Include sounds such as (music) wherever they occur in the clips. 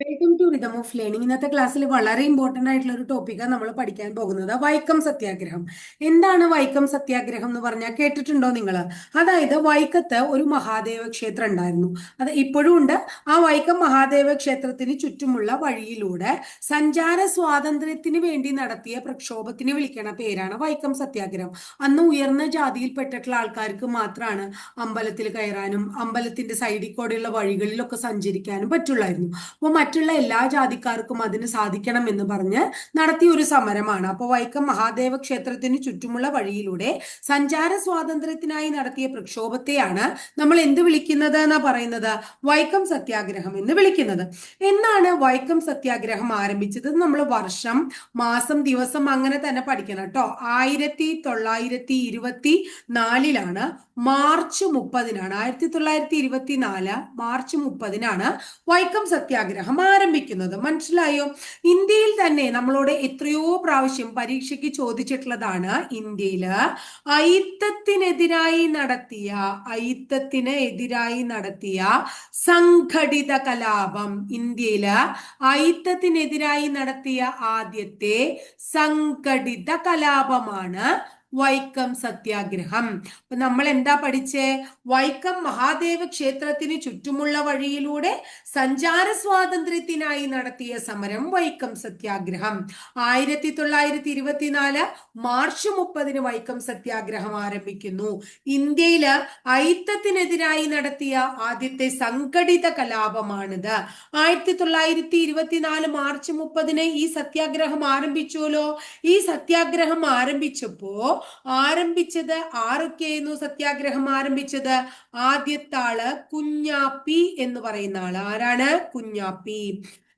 Welcome to rhythm of learning ഇന്നത്തെ ക്ലാസ്സിൽ വളരെ ഇമ്പോർട്ടന്റ് ആയിട്ടുള്ള ഒരു ടോപ്പിക്കാണ് നമ്മൾ പഠിക്കാൻ പോകുന്നത്. വൈക്കം സത്യാഗ്രഹം. എന്താണ് വൈക്കം സത്യാഗ്രഹം എന്ന് പറഞ്ഞാൽ കേട്ടിട്ടുണ്ടോ നിങ്ങൾ അതായത് വൈക്കത്ത് ഒരു മഹാദേവ ക്ഷേത്രം ഉണ്ടായിരുന്നു. അത് ഇപ്പോഴും ഉണ്ട്. ആ വൈക്കം മഹാദേവ ക്ഷേത്രത്തിന് ചുറ്റുമുള്ള വഴിയിലൂടെ സഞ്ചാര സ്വാതന്ത്ര്യത്തിന് വേണ്ടി നടത്തിയ പ്രക്ഷോഭത്തിന് വിളിക്കണ പേരാണ് വൈക്കം സത്യാഗ്രഹം. അന്ന് ഉയർന്ന ജാതിയിൽപ്പെട്ടിട്ടുള്ള ആൾക്കാർക്ക് മാത്രമാണ് അമ്പലത്തിൽ കയറാനും അമ്പലത്തിന്റെ സൈഡിൽ കൂടെയുള്ള വഴികളിലൊക്കെ സഞ്ചരിക്കാനും പറ്റുള്ളായിരുന്നു. അപ്പോൾ മറ്റുള്ള എല്ലാ ജാതിക്കാർക്കും അതിന് സാധിക്കണം എന്ന് പറഞ്ഞ് നടത്തിയ ഒരു സമരമാണ്. അപ്പോൾ വൈക്കം മഹാദേവ ക്ഷേത്രത്തിന് ചുറ്റുമുള്ള വഴിയിലൂടെ സഞ്ചാര സ്വാതന്ത്ര്യത്തിനായി നടത്തിയ പ്രക്ഷോഭത്തെയാണ് നമ്മൾ എന്ത് വിളിക്കുന്നത് എന്നാ പറയുന്നത്? വൈക്കം സത്യാഗ്രഹം എന്ന് വിളിക്കുന്നത്. എന്നാണ് വൈക്കം സത്യാഗ്രഹം ആരംഭിച്ചത്? നമ്മൾ വർഷം മാസം ദിവസം അങ്ങനെ തന്നെ പഠിക്കണം കേട്ടോ. ആയിരത്തി തൊള്ളായിരത്തി ഇരുപത്തി നാലിലാണ് മാർച്ച് മുപ്പതിനാണ്. ആയിരത്തി തൊള്ളായിരത്തി ഇരുപത്തി നാല് മാർച്ച് മുപ്പതിനാണ് വൈക്കം സത്യാഗ്രഹം ആരംഭിക്കുന്നത്. മനസ്സിലായോ? ഇന്ത്യയിൽ തന്നെ നമ്മളോട് എത്രയോ പ്രാവശ്യം പരീക്ഷയ്ക്ക് ചോദിച്ചിട്ടുള്ളതാണ് ഇന്ത്യയിൽ ഐത്തത്തിനെതിരായി നടത്തിയ ഐത്തത്തിന് എതിരായി നടത്തിയ സംഘടിത കലാപം ഇന്ത്യയിൽ ഐത്തത്തിനെതിരായി നടത്തിയ ആദ്യത്തെ സംഘടിത കലാപമാണ് വൈക്കം സത്യാഗ്രഹം. അപ്പൊ നമ്മൾ എന്താ പഠിച്ചേ? വൈക്കം മഹാദേവ ക്ഷേത്രത്തിന് ചുറ്റുമുള്ള വഴിയിലൂടെ സഞ്ചാര സ്വാതന്ത്ര്യത്തിനായി നടത്തിയ സമരം വൈക്കം സത്യാഗ്രഹം. ആയിരത്തി തൊള്ളായിരത്തി ഇരുപത്തിനാല് മാർച്ച് മുപ്പതിന് വൈക്കം സത്യാഗ്രഹം ആരംഭിക്കുന്നു. ഇന്ത്യയിൽ ഐത്തത്തിനെതിരായി നടത്തിയ ആദ്യത്തെ സംഘടിത കലാപമാണിത്. ആയിരത്തി തൊള്ളായിരത്തി ഇരുപത്തിനാല് മാർച്ച് മുപ്പതിന് ഈ സത്യാഗ്രഹം ആരംഭിച്ചുവല്ലോ? ഈ സത്യാഗ്രഹം ആരംഭിച്ചപ്പോ ആരംഭിച്ചത് ആരൊക്കെയായിരുന്നു സത്യാഗ്രഹം ആരംഭിച്ചത്? ആദ്യത്താൾ കുഞ്ഞാപ്പി എന്ന് പറയുന്ന ആൾ. ആരാണ്? കുഞ്ഞാപ്പി.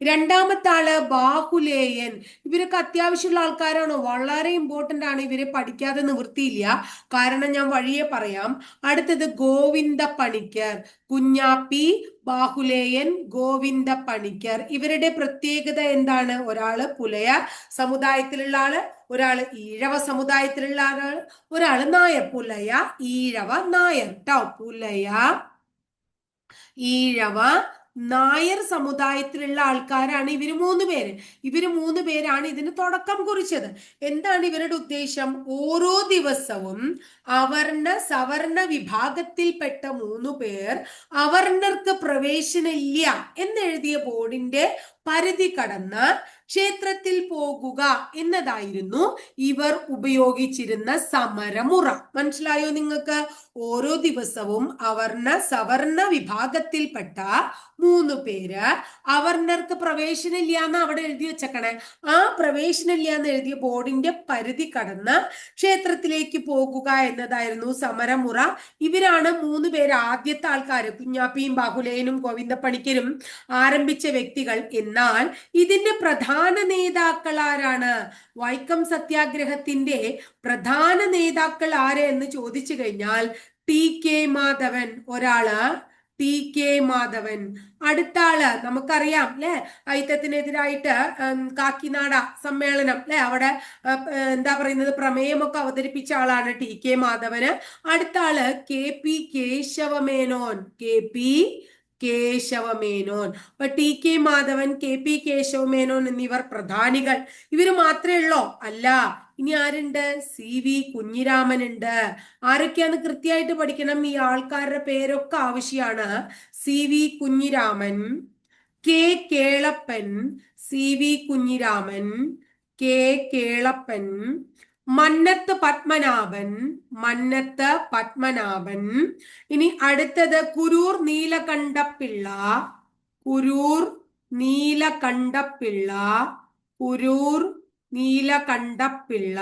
രണ്ടാമത്തെ ആൾ ബാഹുലേയൻ. ഇവരൊക്കെ അത്യാവശ്യമുള്ള ആൾക്കാരാണ്. വളരെ ഇമ്പോർട്ടന്റ് ആണ് ഇവരെ പഠിക്കാതെ നിവൃത്തിയില്ല. കാരണം ഞാൻ വഴിയെ പറയാം. അടുത്തത് ഗോവിന്ദ പണിക്കർ കുഞ്ഞാപ്പി ബാഹുലേയൻ ഗോവിന്ദ പണിക്കർ ഇവരുടെ പ്രത്യേകത എന്താണ്? ഒരാൾ പുലയ സമുദായത്തിലുള്ള ആൾ ഒരാൾ ഈഴവ സമുദായത്തിലുള്ള ആൾ ഒരാൾ നായർ. പുലയ ഈഴവ നായർ. ട്ടോ പുലയ ഈഴവ നായർ സമുദായത്തിലുള്ള ആൾക്കാരാണ് ഇവർ മൂന്ന് പേര്. ഇവർ മൂന്ന് പേരാണ് ഇതിന് തുടക്കം കുറിച്ചത്. എന്താണ് ഇവരുടെ ഉദ്ദേശം? ഓരോ ദിവസവും അവർണ സവർണ വിഭാഗത്തിൽപ്പെട്ട മൂന്ന് പേർ അവർണർക്ക് പ്രവേശനമില്ല എന്നെഴുതിയ ബോർഡിന്റെ പരിധി കടന്ന് ക്ഷേത്രത്തിൽ പോകുക എന്നതായിരുന്നു ഇവർ ഉപയോഗിച്ചിരുന്ന സമരമുറ. മനസ്സിലായോ നിങ്ങൾക്ക്? ഓരോ ദിവസവും അവർണ സവർണ വിഭാഗത്തിൽപ്പെട്ട മൂന്ന് പേര് അവർണർക്ക് പ്രവേശനമില്ല എന്ന് അവിടെ എഴുതി വെച്ചേക്കണേ. ആ പ്രവേശനമില്ല എന്ന് എഴുതിയ ബോർഡിന്റെ പരിധി കടന്ന് ക്ഷേത്രത്തിലേക്ക് പോകുക എന്നതായിരുന്നു സമരമുറ. ഇവരാണ് മൂന്ന് പേര് ആദ്യത്തെ ആൾക്കാർ കുഞ്ഞാപ്പിയും ബാഹുലേനും ഗോവിന്ദപ്പണിക്കരും ആരംഭിച്ച വ്യക്തികൾ. എന്നാൽ ഇതിന്റെ പ്രധാന നേതാക്കൾ ആരാണ് വൈക്കം സത്യാഗ്രഹത്തിന്റെ പ്രധാന നേതാക്കൾ ആര് എന്ന് ചോദിച്ചു കഴിഞ്ഞാൽ ടി കെ മാധവൻ. ഒരാൾ ടി കെ മാധവൻ. അടുത്ത ആൾ നമുക്കറിയാം അല്ലെ ഐത്തത്തിനെതിരായിട്ട് കാക്കിനാട സമ്മേളനം അല്ലെ അവിടെ എന്താ പറയുന്നത്? പ്രമേയമൊക്കെ അവതരിപ്പിച്ച ആളാണ് ടി കെ മാധവന്. അടുത്ത ആൾ K P Kesavamenon. K P Kesavamenon. അപ്പൊ T K Madhavan K P Kesavamenon എന്നിവർ പ്രധാനികൾ. ഇവർ മാത്രമേ ഉള്ളോ? അല്ല. ഇനി ആരുണ്ട്? സി വി കുഞ്ഞിരാമൻ ഉണ്ട് ആരൊക്കെയാണ് കൃത്യമായിട്ട് പഠിക്കണം? ഈ ആൾക്കാരുടെ പേരൊക്കെ ആവശ്യമാണ് C V Kunhiraman K Kelappan C V Kunhiraman K Kelappan Mannathu Padmanabhan Mannathu Padmanabhan. ഇനി അടുത്തത് കുരൂർ നീലകണ്ഠപ്പിള്ള കുരൂർ നീലകണ്ഠപ്പിള്ള കുരൂർ നീലകണ്ഠപ്പിള്ള.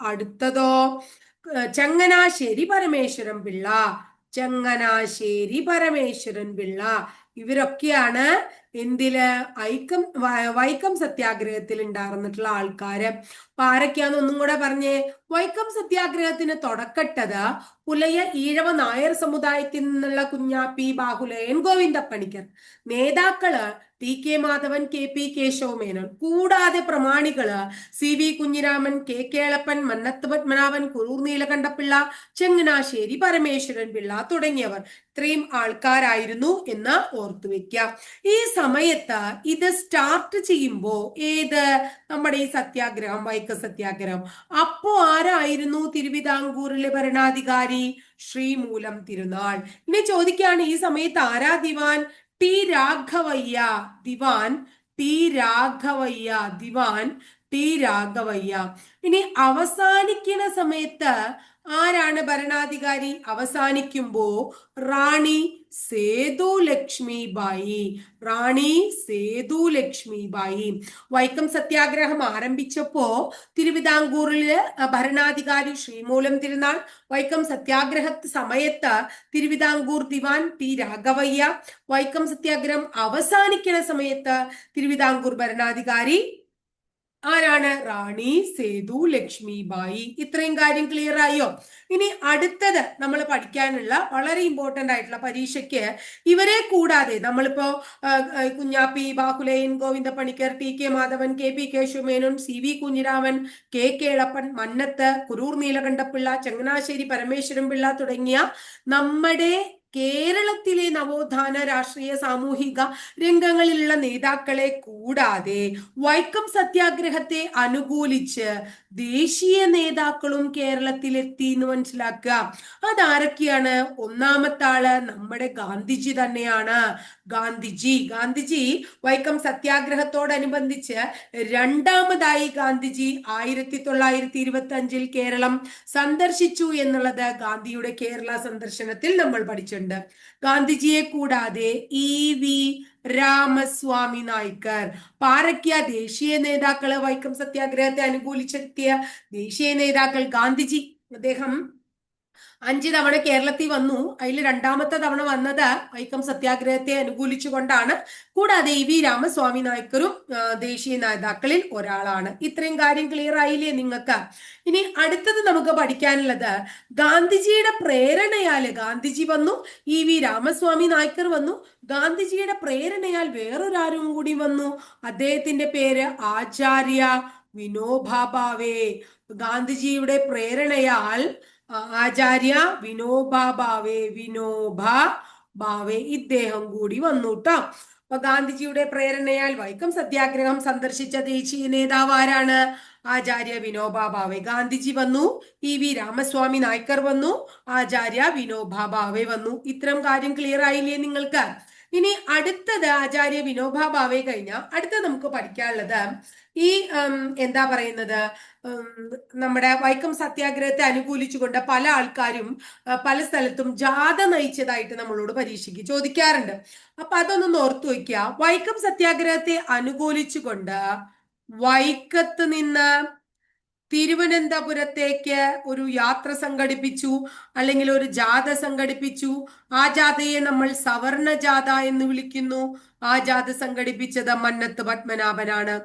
അടുത്തതോ ചങ്ങനാശ്ശേരി പരമേശ്വരൻ പിള്ള. ചങ്ങനാശ്ശേരി പരമേശ്വരൻ പിള്ള. ഇവരൊക്കെയാണ് എന്തിൽ? ഐക്കം വൈക്കം സത്യാഗ്രഹത്തിൽ ഉണ്ടായിരുന്നിട്ടുള്ള ആൾക്കാര്. അപ്പൊ ആരൊക്കെയാന്ന് ഒന്നും കൂടെ പറഞ്ഞേ. വൈക്കം സത്യാഗ്രഹത്തിന് തുടക്കട്ടത് പുലയ ഈഴവ നായർ സമുദായത്തിൽ നിന്നുള്ള കുഞ്ഞാപ്പി ബാഹുലയൻ ഗോവിന്ദപ്പണിക്കർ. നേതാക്കൾ T K Madhavan K P Kesavamenon. കൂടാതെ പ്രമാണികൾ C V Kunhiraman K Kelappan Mannathu Padmanabhan Kurur Neelakantapillai Changanassery Parameswaran Pillai തുടങ്ങിയവർ ഇത്രയും ആൾക്കാരായിരുന്നു എന്ന് ഓർത്തു വെക്കാം ഈ സമയത്ത് ഇത് സ്റ്റാർട്ട് ചെയ്യുമ്പോൾ ഏത് നമ്മുടെ ഈ സത്യാഗ്രഹം വൈക്ക സത്യാഗ്രഹം? അപ്പോ ആരായിരുന്നു തിരുവിതാംകൂറിലെ ഭരണാധികാരി? ശ്രീമൂലം തിരുനാൾ. ഇനി ചോദിക്കുകയാണ് ഈ സമയത്ത് ആരാ ദിവാൻ? ടി രാഘവയ്യ ദിവാൻ ടി രാഘവയ്യ ദിവാൻ ടി രാഘവയ്യ. ഇനി അവസാനിക്കുന്ന സമയത്ത് ആരാണ് ഭരണാധികാരി? അവസാനിക്കുമ്പോ റാണി സേതു ലക്ഷ്മി ബായി റാണി സേതു ലക്ഷ്മി ബായി വൈക്കം സത്യാഗ്രഹം ആരംഭിച്ചപ്പോ തിരുവിതാംകൂറിൽ ഭരണാധികാരി ശ്രീമൂലം തിരുനാൾ. വൈക്കം സത്യാഗ്രഹ സമയത്ത് തിരുവിതാംകൂർ ദിവാൻ പി രാഘവയ്യ. വൈക്കം സത്യാഗ്രഹം അവസാനിക്കുന്ന സമയത്ത് തിരുവിതാംകൂർ ഭരണാധികാരി ആരാണ്? റാണി സേതു ലക്ഷ്മിബായി ഇത്രയും കാര്യം ക്ലിയർ ആയോ? ഇനി അടുത്തത് നമ്മൾ പഠിക്കാനുള്ള വളരെ ഇമ്പോർട്ടന്റ് ആയിട്ടുള്ള പരീക്ഷയ്ക്ക് ഇവരെ കൂടാതെ നമ്മളിപ്പോ Kunhappi Bahuleyan Govinda Panicker T K Madhavan K P Kesumenon C V Kunhiraman K K Elappan Mannathu Kurur Neelakantapillai Changanassery Parameswaran Pillai തുടങ്ങിയ നമ്മുടെ കേരളത്തിലെ നവോത്ഥാന രാഷ്ട്രീയ സാമൂഹിക രംഗങ്ങളിലുള്ള നേതാക്കളെ കൂടാതെ വൈക്കം സത്യാഗ്രഹത്തെ അനുകൂലിച്ച് ദേശീയ നേതാക്കളും കേരളത്തിലെത്തി എന്ന് മനസ്സിലാക്കുക. അതാരൊക്കെയാണ്? ഒന്നാമത്തെ ആൾ നമ്മുടെ ഗാന്ധിജി തന്നെയാണ്. ഗാന്ധിജി. ഗാന്ധിജി വൈക്കം സത്യാഗ്രഹത്തോടനുബന്ധിച്ച് രണ്ടാമതായി ഗാന്ധിജി ആയിരത്തി തൊള്ളായിരത്തി ഇരുപത്തി അഞ്ചിൽ കേരളം സന്ദർശിച്ചു എന്നുള്ളത് ഗാന്ധിയുടെ കേരള സന്ദർശനത്തിൽ നമ്മൾ പഠിച്ചിട്ടുണ്ട്. ഗാന്ധിജിയെ കൂടാതെ ഇ വി രാമസ്വാമി നായ്ക്കർ പാരയ്ക്ക ദേശീയ നേതാക്കൾ വൈക്കം സത്യാഗ്രഹത്തെ അനുകൂലിച്ചെത്തിയ ദേശീയ നേതാക്കൾ ഗാന്ധിജി. അദ്ദേഹം അഞ്ച് തവണ കേരളത്തിൽ വന്നു. അതിൽ രണ്ടാമത്തെ തവണ വന്നത് വൈക്കം സത്യാഗ്രഹത്തെ അനുകൂലിച്ചുകൊണ്ടാണ്. കൂടാതെ ഇ വി രാമസ്വാമി നായ്ക്കറും ദേശീയ നേതാക്കളിൽ ഒരാളാണ്. ഇത്രയും കാര്യം ക്ലിയർ ആയില്ലേ നിങ്ങൾക്ക്? ഇനി അടുത്തത് നമുക്ക് പഠിക്കാനുള്ളത് ഗാന്ധിജിയുടെ പ്രേരണയാൽ ഗാന്ധിജി വന്നു ഇ വി രാമസ്വാമി നായ്ക്കർ വന്നു. ഗാന്ധിജിയുടെ പ്രേരണയാൽ വേറൊരാരും കൂടി വന്നു. അദ്ദേഹത്തിന്റെ പേര് ആചാര്യ വിനോബാ ഭാവേ ഗാന്ധിജിയുടെ പ്രേരണയാൽ ആചാര്യ വിനോബാ ഭാവേ വിനോബ ഭാവേ ഇദ്ദേഹം കൂടി വന്നു കേട്ടോ അപ്പൊ ഗാന്ധിജിയുടെ പ്രേരണയാൽ വൈക്കം സത്യാഗ്രഹം സന്ദർശിച്ച ദേശീയ നേതാവ് ആരാണ്? ആചാര്യ വിനോബ ഭാവെ ഗാന്ധിജി വന്നു ഇ വി രാമസ്വാമി നായ്ക്കർ വന്നു ആചാര്യ വിനോബ ഭാവെ വന്നു. ഇത്തരം കാര്യം ക്ലിയർ ആയില്ലേ നിങ്ങൾക്ക്? ഇനി അടുത്തത് ആചാര്യ വിനോബാ ഭാവെ കഴിഞ്ഞാൽ അടുത്ത നമുക്ക് പഠിക്കാനുള്ളത് ഈ എന്താ പറയുന്നത് നമ്മുടെ വൈക്കം സത്യാഗ്രഹത്തെ അനുകൂലിച്ചുകൊണ്ട് പല ആൾക്കാരും പല സ്ഥലത്തും ജാഥ നയിച്ചതായിട്ട് നമ്മളോട് പരീക്ഷയ്ക്ക് ചോദിക്കാറുണ്ട്. അപ്പൊ അതൊന്ന് ഓർത്തു വയ്ക്കുക. വൈക്കം സത്യാഗ്രഹത്തെ അനുകൂലിച്ചുകൊണ്ട് വൈക്കത്ത് നിന്ന് തിരുവനന്തപുരത്തേക്ക് ഒരു യാത്ര സംഘടിപ്പിച്ചു അല്ലെങ്കിൽ ഒരു ജാത സംഘടിപ്പിച്ചു. ആ ജാഥയെ നമ്മൾ സവർണ ജാഥ എന്ന് വിളിക്കുന്നു. ആ ജാഥ സംഘടിപ്പിച്ചത് മന്നത്ത് പത്മനാഭനാണ്.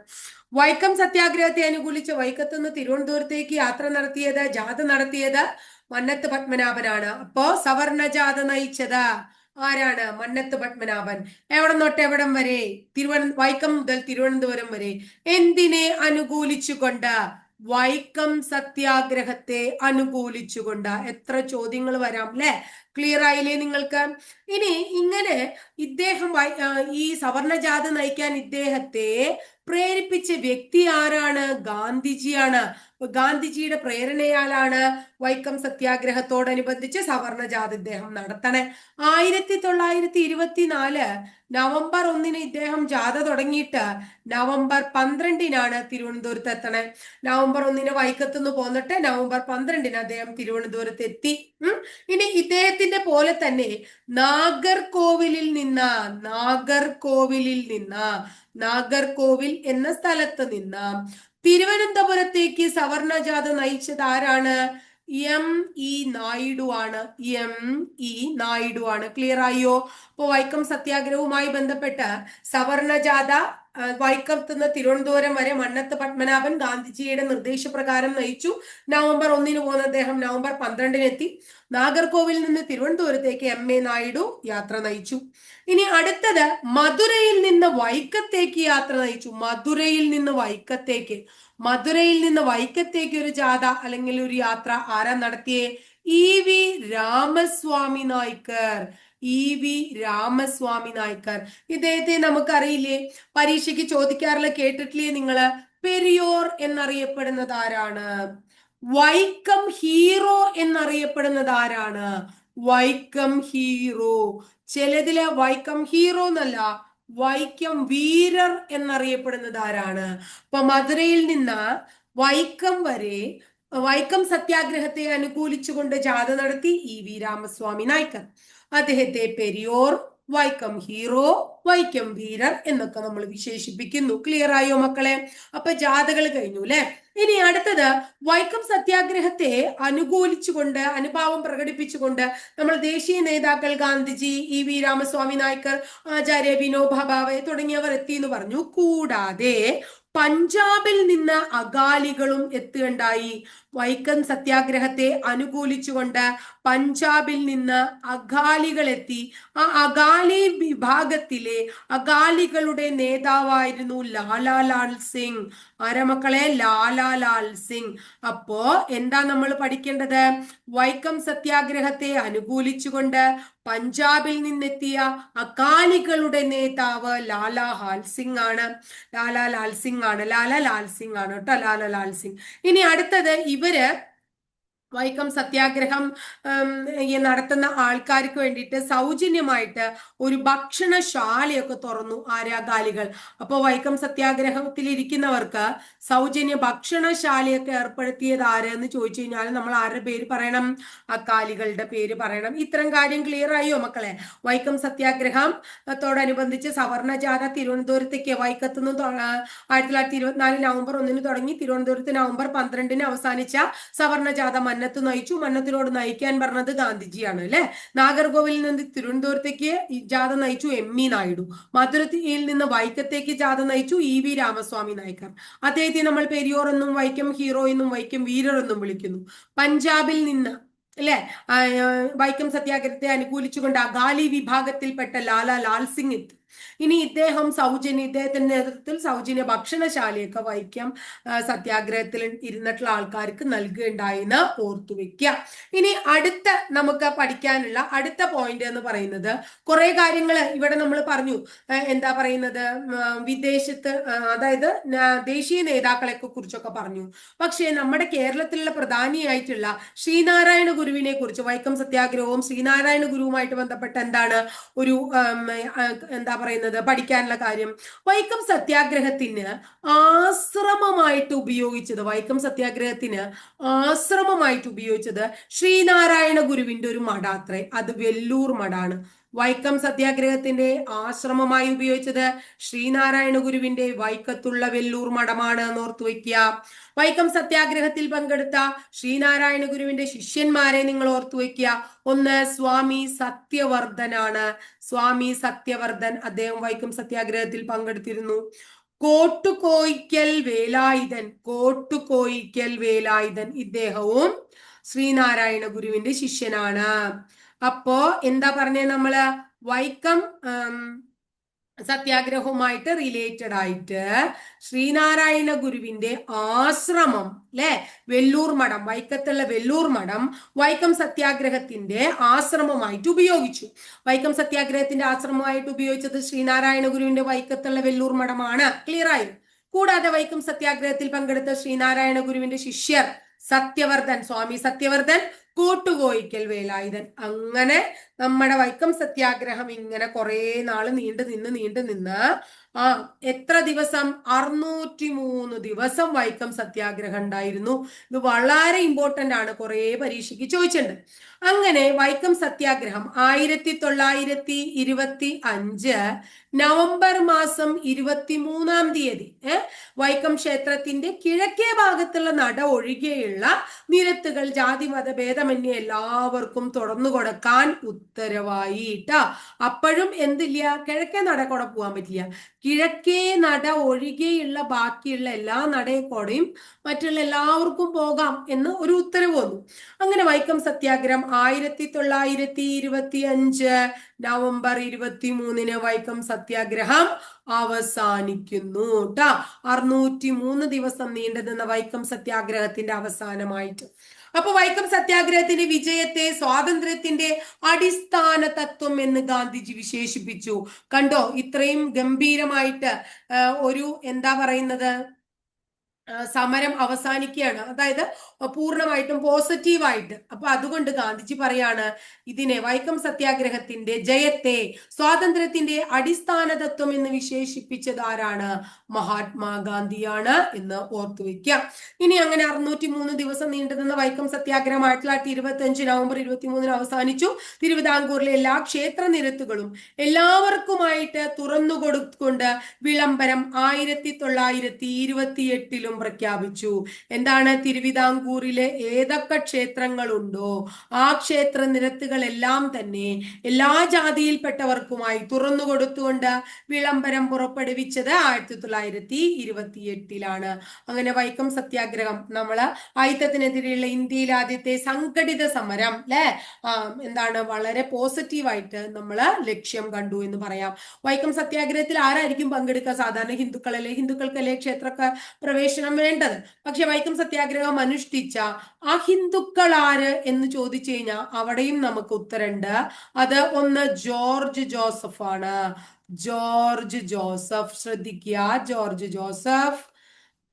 വൈക്കം സത്യാഗ്രഹത്തെ അനുകൂലിച്ച് വൈക്കത്തുനിന്ന് തിരുവനന്തപുരത്തേക്ക് യാത്ര നടത്തിയത് ജാഥ നടത്തിയത് മന്നത്ത് പത്മനാഭനാണ്. അപ്പോ സവർണ ജാഥ നയിച്ചത് ആരാണ്? മന്നത്ത് പത്മനാഭൻ. എവിടം തൊട്ട് എവിടം വരെ? തിരുവന വൈക്കം മുതൽ തിരുവനന്തപുരം വരെ. എന്തിനെ അനുകൂലിച്ചുകൊണ്ട് വൈക്കം സത്യാഗ്രഹത്തെ അനുകൂലിച്ചുകൊണ്ട് എത്ര ചോദ്യങ്ങൾ വരാം അല്ലെ? ക്ലിയർ ആയില്ലേ നിങ്ങൾക്ക്? ഇനി ഇങ്ങനെ ഇദ്ദേഹം ഈ സവർണ ജാഥ നയിക്കാൻ ഇദ്ദേഹത്തെ പ്രേരിപ്പിച്ച വ്യക്തി ആരാണ്? ഗാന്ധിജിയാണ്. ഗാന്ധിജിയുടെ പ്രേരണയാലാണ് വൈക്കം സത്യാഗ്രഹത്തോടനുബന്ധിച്ച് സവർണ ജാഥ ഇദ്ദേഹം നടത്തണേ. ആയിരത്തി തൊള്ളായിരത്തി ഇരുപത്തിനാല് നവംബർ ഒന്നിന് ഇദ്ദേഹം ജാഥ തുടങ്ങിയിട്ട് നവംബർ പന്ത്രണ്ടിനാണ് തിരുവനന്തപുരത്ത് എത്തണേ നവംബർ ഒന്നിന് വൈക്കത്തുനിന്ന് പോന്നിട്ട് നവംബർ പന്ത്രണ്ടിന് അദ്ദേഹം തിരുവനന്തപുരത്ത് എത്തി. ഇനി ഇദ്ദേഹത്തിന്റെ പോലെ തന്നെ നാഗർകോവിലിൽ നിന്ന് നാഗർകോവിലിൽ നിന്ന് നാഗർകോവിൽ എന്ന സ്ഥലത്ത് നിന്ന്. തിരുവനന്തപുരത്തേക്ക് സവർണജാഥ നയിച്ചത് ആരാണ്? എം ഇ നായിഡു ആണ്. എം ഇ നായിഡു ആണ്. ക്ലിയർ ആയോ? അപ്പോ വൈക്കം സത്യാഗ്രഹവുമായി ബന്ധപ്പെട്ട് സവർണ ജാഥ ആ, വൈക്കത്ത് നിന്ന് തിരുവനന്തപുരം വരെ മണ്ണത്ത് പത്മനാഭൻ ഗാന്ധിജിയുടെ നിർദ്ദേശപ്രകാരം നയിച്ചു. നവംബർ ഒന്നിന് പോകുന്ന അദ്ദേഹം നവംബർ പന്ത്രണ്ടിന് എത്തി നാഗർകോവിൽ നിന്ന് തിരുവനന്തപുരത്തേക്ക് എം എ നായിഡു യാത്ര നയിച്ചു. ഇനി അടുത്തത് മധുരയിൽ നിന്ന് വൈക്കത്തേക്ക് യാത്ര നയിച്ചു. മധുരയിൽ നിന്ന് വൈക്കത്തേക്ക്. മധുരയിൽ നിന്ന് വൈക്കത്തേക്ക് ഒരു ജാഥ അല്ലെങ്കിൽ ഒരു യാത്ര ആരാ നടത്തിയേ? E V Ramaswamy Naicker. E V Ramaswamy Naicker. ഇദ്ദേഹത്തെ നമുക്കറിയില്ലേ? പരീക്ഷയ്ക്ക് ചോദിക്കാറുള്ള കേട്ടിട്ടില്ലേ നിങ്ങൾ? പെരിയോർ എന്നറിയപ്പെടുന്നത് ആരാണ്? വൈക്കം ഹീറോ എന്നറിയപ്പെടുന്നത് ആരാണ്? വൈക്കം ഹീറോ. ചിലതിലെ വൈക്കം ഹീറോ എന്നല്ല വൈക്കം വീരർ എന്നറിയപ്പെടുന്നത് ആരാണ്? അപ്പൊ മധുരയിൽ നിന്ന് വൈക്കം വരെ വൈക്കം സത്യാഗ്രഹത്തെ അനുകൂലിച്ചുകൊണ്ട് ജാഥ നടത്തി ഇ വി രാമസ്വാമി നായ്ക്കർ. അദ്ദേഹത്തെ പെരിയോർ വൈക്കം ഹീറോ വൈക്കം വീരർ എന്നൊക്കെ നമ്മൾ വിശേഷിപ്പിക്കുന്നു. ക്ലിയർ ആയോ മക്കളെ? അപ്പൊ ജാഥകൾ കഴിഞ്ഞു അല്ലെ? ഇനി അടുത്തത് വൈക്കം സത്യാഗ്രഹത്തെ അനുകൂലിച്ചുകൊണ്ട് അനുഭാവം പ്രകടിപ്പിച്ചുകൊണ്ട് നമ്മൾ ദേശീയ നേതാക്കൾ ഗാന്ധിജി ഇ വി രാമസ്വാമി നായ്ക്കർ ആചാര്യ വിനോബ ഭാവെ തുടങ്ങിയവർ എത്തി എന്ന് പറഞ്ഞു. കൂടാതെ പഞ്ചാബിൽ നിന്ന് അകാലികളും എത്തുകയുണ്ടായി. വൈക്കം സത്യാഗ്രഹത്തെ അനുകൂലിച്ചുകൊണ്ട് പഞ്ചാബിൽ നിന്ന് അകാലികളെത്തി. ആ അകാലി വിഭാഗത്തിലെ അകാലികളുടെ നേതാവായിരുന്നു ലാലാ ലാൽ സിംഗ്. ആരമക്കളെ? ലാലാ ലാൽ സിംഗ്. അപ്പോ എന്താ നമ്മൾ പഠിക്കേണ്ടത്? വൈക്കം സത്യാഗ്രഹത്തെ അനുകൂലിച്ചുകൊണ്ട് പഞ്ചാബിൽ നിന്നെത്തിയ അകാലികളുടെ നേതാവ് ലാലാ ഹാൽ സിംഗ് ആണ്. ലാലാ ലാൽ സിംഗ് ആണ്. ലാലാ ലാൽ സിംഗ് ആണ് കേട്ടോ. ലാലാ ലാൽ സിംഗ്. ഇനി അടുത്തത് ഇവർ വൈക്കം സത്യാഗ്രഹം നടത്തുന്ന ആൾക്കാർക്ക് വേണ്ടിയിട്ട് സൗജന്യമായിട്ട് ഒരു ഭക്ഷണശാലയൊക്കെ തുറന്നു ആരാകാലികൾ അപ്പോൾ വൈക്കം സത്യാഗ്രഹത്തിൽ ഇരിക്കുന്നവർക്ക് സൗജന്യ ഭക്ഷണശാലയൊക്കെ ഏർപ്പെടുത്തിയത് ആരെന്ന് ചോദിച്ചു കഴിഞ്ഞാൽ നമ്മൾ ആരുടെ പേര് പറയണം? അക്കാലികളുടെ പേര് പറയണം. ഇത്തരം കാര്യം ക്ലിയർ ആയോ മക്കളെ? വൈക്കം സത്യാഗ്രഹത്തോടനുബന്ധിച്ച് സവർണ ജാഥ തിരുവനന്തപുരത്തേക്ക് വൈക്കത്ത് നിന്ന് ആയിരത്തി തൊള്ളായിരത്തി ഇരുപത്തിനാല് നവംബർ ഒന്നിന് തുടങ്ങി തിരുവനന്തപുരത്ത് നവംബർ പന്ത്രണ്ടിന് അവസാനിച്ച സവർണ ജാഥ മന്നത്ത് നയിച്ചു. മന്നത്തിനോട് നയിക്കാൻ പറഞ്ഞത് ഗാന്ധിജിയാണ് അല്ലെ? നാഗർകോവിലിൽ നിന്ന് തിരുവനന്തപുരത്തേക്ക് ജാഥ നയിച്ചു എം. ഇ നായിഡു. മധുരത്തിയിൽ നിന്ന് വൈക്കത്തേക്ക് ജാഥ നയിച്ചു ഇ. വി. രാമസ്വാമി നായ്ക്കർ. അദ്ദേഹത്തെ നമ്മൾ പെരിയോർ എന്നും വൈക്കം ഹീറോ എന്നും വൈക്കം വീരർ എന്നും വിളിക്കുന്നു. പഞ്ചാബിൽ നിന്ന് അല്ലെ? വൈക്കം സത്യാഗ്രഹത്തെ അനുകൂലിച്ചുകൊണ്ട് അഗാലി വിഭാഗത്തിൽപ്പെട്ട ലാല ലാൽ സിംഗ് എത്തി ഇനി ഇദ്ദേഹം സൗജന്യ ഇദ്ദേഹത്തിന്റെ നേതൃത്വത്തിൽ സൗജന്യ ഭക്ഷണശാലയൊക്കെ വൈക്കം സത്യാഗ്രഹത്തിൽ ഇരുന്നിട്ടുള്ള ആൾക്കാർക്ക് നൽകുകയുണ്ടായെന്ന് ഓർത്തു വെക്കുക. ഇനി അടുത്ത നമുക്ക് പഠിക്കാനുള്ള അടുത്ത പോയിന്റ് എന്ന് പറയുന്നത് കുറെ കാര്യങ്ങൾ ഇവിടെ നമ്മൾ പറഞ്ഞു. എന്താ പറയുന്നത്? വിദേശത്ത് അതായത് ദേശീയ നേതാക്കളെ കുറിച്ചൊക്കെ പറഞ്ഞു. പക്ഷേ നമ്മുടെ കേരളത്തിലുള്ള പ്രധാനിയായിട്ടുള്ള ശ്രീനാരായണ ഗുരുവിനെ കുറിച്ച് വൈക്കം സത്യാഗ്രഹവും ശ്രീനാരായണ ഗുരുവുമായിട്ട് ബന്ധപ്പെട്ട എന്താണ് ഒരു എന്താ പറയുന്നത്? പഠിക്കാനുള്ള കാര്യം. വൈക്കം സത്യാഗ്രഹത്തിന് ആശ്രമമായിട്ട് ഉപയോഗിച്ചത് വൈക്കം സത്യാഗ്രഹത്തിന് ആശ്രമമായിട്ട് ഉപയോഗിച്ചത് ശ്രീനാരായണ ഗുരുവിന്റെ ഒരു മഠാത്രേ. അത് വെല്ലൂർ മഠാണ്. വൈക്കം സത്യാഗ്രഹത്തിന്റെ ആശ്രമമായി ഉപയോഗിച്ചത് ശ്രീനാരായണ ഗുരുവിന്റെ വൈക്കത്തുള്ള വെല്ലൂർ മഠമാണ് എന്ന് ഓർത്തു വയ്ക്കുക. വൈക്കം സത്യാഗ്രഹത്തിൽ പങ്കെടുത്ത ശ്രീനാരായണ ഗുരുവിന്റെ ശിഷ്യന്മാരെ നിങ്ങൾ ഓർത്തു വയ്ക്കുക. ഒന്ന് സ്വാമി സത്യവർദ്ധനാണ്. സ്വാമി സത്യവർദ്ധൻ അദ്ദേഹം വൈക്കം സത്യാഗ്രഹത്തിൽ പങ്കെടുത്തിരുന്നു. കോട്ടുകോയിക്കൽ വേലായുധൻ കോട്ടുകോയിക്കൽ വേലായുധൻ ഇദ്ദേഹവും ശ്രീനാരായണ ഗുരുവിന്റെ ശിഷ്യനാണ്. അപ്പോ എന്താ പറഞ്ഞേ നമ്മൾ? വൈക്കം സത്യാഗ്രഹവുമായിട്ട് റിലേറ്റഡ് ആയിട്ട് ശ്രീനാരായണ ഗുരുവിന്റെ ആശ്രമം അല്ലെ വെല്ലൂർ മഠം വൈക്കത്തുള്ള വെല്ലൂർ മഠം വൈക്കം സത്യാഗ്രഹത്തിന്റെ ആശ്രമമായിട്ട് ഉപയോഗിച്ചു. വൈക്കം സത്യാഗ്രഹത്തിന്റെ ആശ്രമമായിട്ട് ഉപയോഗിച്ചത് ശ്രീനാരായണ ഗുരുവിന്റെ വൈക്കത്തുള്ള വെല്ലൂർ മഠമാണ്. ക്ലിയർ ആയി? കൂടാതെ വൈക്കം സത്യാഗ്രഹത്തിൽ പങ്കെടുത്ത ശ്രീനാരായണ ഗുരുവിന്റെ ശിഷ്യർ സത്യവർദ്ധൻ സ്വാമി സത്യവർദ്ധൻ കൂട്ടുകോയിക്കൽ വേലായുധൻ. അങ്ങനെ നമ്മുടെ വൈക്കം സത്യാഗ്രഹം ഇങ്ങനെ കുറെ നാൾ നീണ്ടു നിന്ന് നീണ്ടു നിന്ന് ആ എത്ര ദിവസം? അറുന്നൂറ്റി മൂന്ന് ദിവസം വൈക്കം സത്യാഗ്രഹം ഉണ്ടായിരുന്നു. ഇത് വളരെ ഇമ്പോർട്ടന്റ് ആണ്. കുറെ പരീക്ഷയ്ക്ക് ചോദിച്ചിട്ടുണ്ട്. അങ്ങനെ വൈക്കം സത്യാഗ്രഹം ആയിരത്തി തൊള്ളായിരത്തി ഇരുപത്തി അഞ്ച് നവംബർ മാസം ഇരുപത്തി മൂന്നാം തീയതി വൈക്കം ക്ഷേത്രത്തിന്റെ കിഴക്കേ ഭാഗത്തുള്ള നട ഒഴികെയുള്ള നിരത്തുകൾ ജാതി മത ഭേദമന്യേ എല്ലാവർക്കും തുറന്നു കൊടുക്കാൻ ഉത്തരവായിട്ട. അപ്പോഴും എന്തില്ല? കിഴക്കേ നട കൂടെ പോകാൻ പറ്റില്ല. കിഴക്കേ നട ഒഴികെയുള്ള ബാക്കിയുള്ള എല്ലാ നടയെക്കൂടെയും മറ്റുള്ള എല്ലാവർക്കും പോകാം എന്ന് ഒരു ഉത്തരവ് വന്നു. അങ്ങനെ വൈക്കം സത്യാഗ്രഹം ആയിരത്തി തൊള്ളായിരത്തി ഇരുപത്തി അഞ്ച് നവംബർ ഇരുപത്തി മൂന്നിന് വൈക്കം സത്യാഗ്രഹം അവസാനിക്കുന്നു കേട്ടാ അറുന്നൂറ്റി മൂന്ന് ദിവസം നീണ്ടു നിന്ന വൈക്കം സത്യാഗ്രഹത്തിന്റെ അവസാനമായിട്ട്. അപ്പൊ വൈക്കം സത്യാഗ്രഹത്തിന്റെ വിജയത്തെ സ്വാതന്ത്ര്യത്തിന്റെ അടിസ്ഥാന തത്വം എന്ന് ഗാന്ധിജി വിശേഷിപ്പിച്ചു. കണ്ടോ? ഇത്രയും ഗംഭീരമായിട്ട് ഒരു എന്താ പറയുന്നത്? സമരം അവസാനിക്കുകയാണ്. അതായത് പൂർണമായിട്ടും പോസിറ്റീവായിട്ട്. അപ്പൊ അതുകൊണ്ട് ഗാന്ധിജി പറയാണ് ഇതിനെ വൈക്കം സത്യാഗ്രഹത്തിന്റെ ജയത്തെ സ്വാതന്ത്ര്യത്തിന്റെ അടിസ്ഥാന തത്വം എന്ന് വിശേഷിപ്പിച്ചത് ആരാണ്? മഹാത്മാഗാന്ധിയാണ് എന്ന് ഓർത്തു വെക്കാം ഇനി അങ്ങനെ അറുന്നൂറ്റി മൂന്ന് ദിവസം നീണ്ടുനിന്ന വൈക്കം സത്യാഗ്രഹം ആയിരത്തി തൊള്ളായിരത്തി ഇരുപത്തി അഞ്ച് നവംബർ ഇരുപത്തി മൂന്നിന് അവസാനിച്ചു. തിരുവിതാംകൂറിലെ എല്ലാ ക്ഷേത്ര നിരത്തുകളും എല്ലാവർക്കുമായിട്ട് തുറന്നു കൊടുത്തുകൊണ്ട് വിളംബരം ആയിരത്തി തൊള്ളായിരത്തി ഇരുപത്തി എട്ടിലും പ്രഖ്യാപിച്ചു. എന്താണ് തിരുവിതാംകൂറിലെ ഏതൊക്കെ ക്ഷേത്രങ്ങളുണ്ടോ? ആ ക്ഷേത്ര നിരത്തുകളെല്ലാം തന്നെ എല്ലാ ജാതിയിൽപ്പെട്ടവർക്കുമായി തുറന്നു കൊടുത്തുകൊണ്ട് വിളംബരം പുറപ്പെടുവിച്ചത് ആയിരത്തി തൊള്ളായിരത്തി ഇരുപത്തി എട്ടിലാണ് അങ്ങനെ വൈക്കം സത്യാഗ്രഹം. നമ്മൾ ആയുധത്തിനെതിരെയുള്ള ഇന്ത്യയിൽ ആദ്യത്തെ സംഘടിത സമരം അല്ലെ എന്താണ് വളരെ പോസിറ്റീവായിട്ട് നമ്മൾ ലക്ഷ്യം കണ്ടു എന്ന് പറയാം. വൈക്കം സത്യാഗ്രഹത്തിൽ ആരായിരിക്കും പങ്കെടുക്കുക? സാധാരണ ഹിന്ദുക്കളല്ലേ? ഹിന്ദുക്കൾക്കല്ലേ ക്ഷേത്ര പ്രവേശനം വേണ്ടത്. പക്ഷെ വൈക്കം സത്യാഗ്രഹം അനുഷ്ഠിച്ച ആ ഹിന്ദുക്കൾ ആര് എന്ന് ചോദിച്ചു കഴിഞ്ഞാൽ അവിടെയും നമുക്ക് ഉത്തരണ്ട്. അത് ഒന്ന് ജോർജ് ജോസഫ് ആണ്. ജോർജ് ജോസഫ് ശ്രദ്ധിക്കുക George Joseph.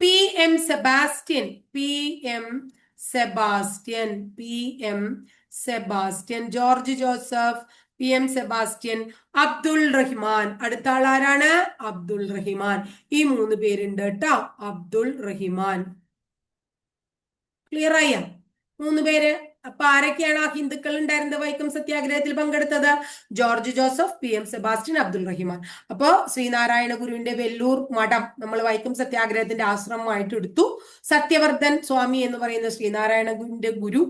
P M Sebastian. P M Sebastian. P M Sebastian. George Joseph. P M Sebastian Abdul Rahiman. അടുത്ത ആൾ ആരാണ്? അബ്ദുൾ റഹിമാൻ. ഈ മൂന്ന് പേരുണ്ട് കേട്ടോ. അബ്ദുൾ റഹിമാൻ. ക്ലിയർ ആയ? മൂന്ന് പേര്. അപ്പൊ ആരൊക്കെയാണ് ആ ഹിന്ദുക്കൾ ഉണ്ടായിരുന്നത് വൈക്കം സത്യാഗ്രഹത്തിൽ പങ്കെടുത്തത്? George Joseph P M Sebastian Abdul Rahiman. അപ്പോ ശ്രീനാരായണ ഗുരുവിന്റെ വെല്ലൂർ മഠം നമ്മൾ വൈക്കം സത്യാഗ്രഹത്തിന്റെ ആശ്രമമായിട്ട് എടുത്തു. സത്യവർദ്ധൻ സ്വാമി എന്ന് പറയുന്ന ശ്രീനാരായണ ഗുരുവിന്റെ ഗുരു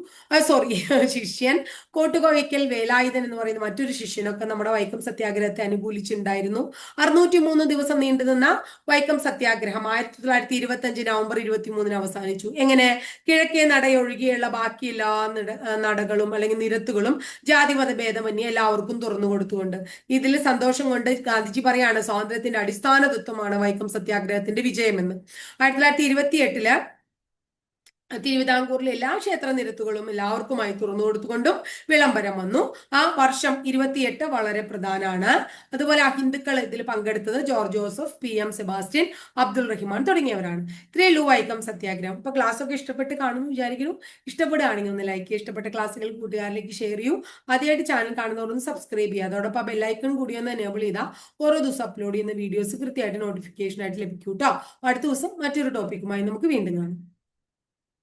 സോറി (laughs) ശിഷ്യൻ കോട്ടുകോവയ്ക്കൽ വേലായുധൻ എന്ന് പറയുന്ന മറ്റൊരു ശിഷ്യനൊക്കെ നമ്മുടെ വൈക്കം സത്യാഗ്രഹത്തെ അനുകൂലിച്ചിട്ടുണ്ടായിരുന്നു. അറുന്നൂറ്റി മൂന്ന് ദിവസം നീണ്ടുനിന്ന വൈക്കം സത്യാഗ്രഹം ആയിരത്തി തൊള്ളായിരത്തി ഇരുപത്തി അഞ്ച് നവംബർ ഇരുപത്തി മൂന്നിന് അവസാനിച്ചു. എങ്ങനെ? കിഴക്കേ നടയൊഴികെയുള്ള ബാക്കി എല്ലാ നിട- നടകളും അല്ലെങ്കിൽ നിരത്തുകളും ജാതിമത ഭേദമന്യേ എല്ലാവർക്കും തുറന്നു കൊടുത്തുകൊണ്ട്. ഇതിൽ സന്തോഷം കൊണ്ട് ഗാന്ധിജി പറയാണ് സ്വാതന്ത്ര്യത്തിന്റെ അടിസ്ഥാന തത്വമാണ് വൈക്കം സത്യാഗ്രഹത്തിന്റെ വിജയമെന്ന്. ആയിരത്തി തൊള്ളായിരത്തി ഇരുപത്തി എട്ടിൽ തിരുവിതാംകൂറിലെ എല്ലാ ക്ഷേത്ര നിരത്തുകളും എല്ലാവർക്കുമായി തുറന്നു കൊടുത്തുകൊണ്ടും വിളംബരം വന്നു. ആ വർഷം ഇരുപത്തിയെട്ട് വളരെ പ്രധാനമാണ് അതുപോലെ ആ ഹിന്ദുക്കൾ ഇതിൽ പങ്കെടുത്തത് George Joseph P M Sebastian Abdul Rahiman തുടങ്ങിയവരാണ്. ഇത്രയേ ലൂ വൈക്കം സത്യാഗ്രഹം. ഇപ്പൊ ക്ലാസ് ഒക്കെ ഇഷ്ടപ്പെട്ട് കാണുമെന്ന് വിചാരിക്കുന്നു. ഇഷ്ടപ്പെടുകയാണെങ്കിൽ ഒന്ന് ലൈക്ക് ഇഷ്ടപ്പെട്ട ക്ലാസ്സുകൾ കൂട്ടുകാരിലേക്ക് ഷെയർ ചെയ്യൂ. ആദ്യമായിട്ട് ചാനൽ കാണുന്നവർ ഒന്ന് സബ്സ്ക്രൈബ് ചെയ്യുക. അതോടൊപ്പം ബെല്ലൈക്കൺ കൂടി ഒന്ന് എനേബിൾ ചെയ്താൽ ഓരോ ദിവസം അപ്ലോഡ് ചെയ്യുന്ന വീഡിയോസ് കൃത്യമായിട്ട് നോട്ടിഫിക്കേഷൻ ആയിട്ട് ലഭിക്കും കേട്ടോ. അടുത്ത ദിവസം മറ്റൊരു ടോപ്പിക്കുമായി നമുക്ക് വീണ്ടും കാണാം.